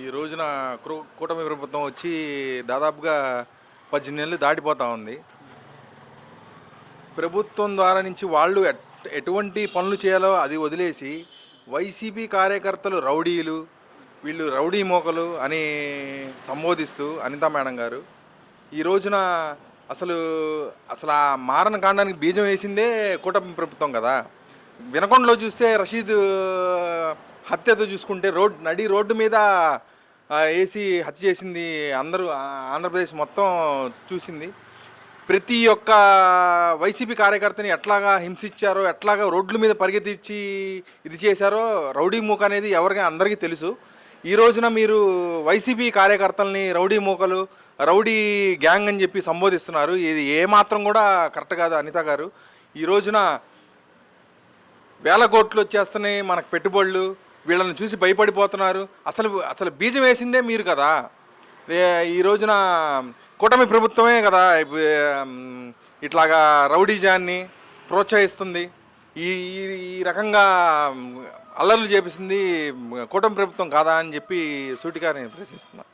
ఈ రోజున కూటమి ప్రభుత్వం వచ్చి దాదాపుగా పద్దెనిమిది నెలలు దాటిపోతూ ఉంది. ప్రభుత్వం ద్వారా నుంచి వాళ్ళు ఎటువంటి పనులు చేయాలో అది వదిలేసి వైసీపీ కార్యకర్తలు రౌడీలు వీళ్ళు రౌడీ మోకలు అని సంబోధిస్తూ అనితా మేడం గారు ఈ రోజున అసలు అసలు ఆ మారణ కాండానికి బీజం వేసిందే కూటమి ప్రభుత్వం కదా. వినకొండలో చూస్తే రషీద్ హత్యతో చూసుకుంటే రోడ్ నడి రోడ్డు మీద ఏసీ వేసి హత్య చేసింది అందరూ ఆంధ్రప్రదేశ్ మొత్తం చూసింది. ప్రతి ఒక్క వైసీపీ కార్యకర్తని ఎట్లాగా హింసించారో ఎట్లాగా రోడ్ల మీద పరిగెత్తిచ్చి ఇది చేశారో రౌడీ మూక అనేది ఎవరికి అందరికీ తెలుసు. ఈ రోజున మీరు వైసీపీ కార్యకర్తల్ని రౌడీ మూకలు రౌడీ గ్యాంగ్ అని చెప్పి సంబోధిస్తున్నారు. ఇది ఏమాత్రం కూడా కరెక్ట్ కాదు అనిత గారు. ఈ రోజున వేల కోట్లు వచ్చేస్తున్నాయి మనకు పెట్టుబడులు వీళ్ళని చూసి భయపడిపోతున్నారు. అసలు అసలు బీజం వేసిందే మీరు కదా. రే ఈ రోజున కూటమి ప్రభుత్వమే కదా ఇట్లాగా రౌడీజాన్ని ప్రోత్సహిస్తుంది. ఈ ఈ- రకంగా అల్లర్లు చేపిస్తుంది కూటమి ప్రభుత్వం కాదా అని చెప్పి సూటిగా నేను ప్రశ్నిస్తున్నాను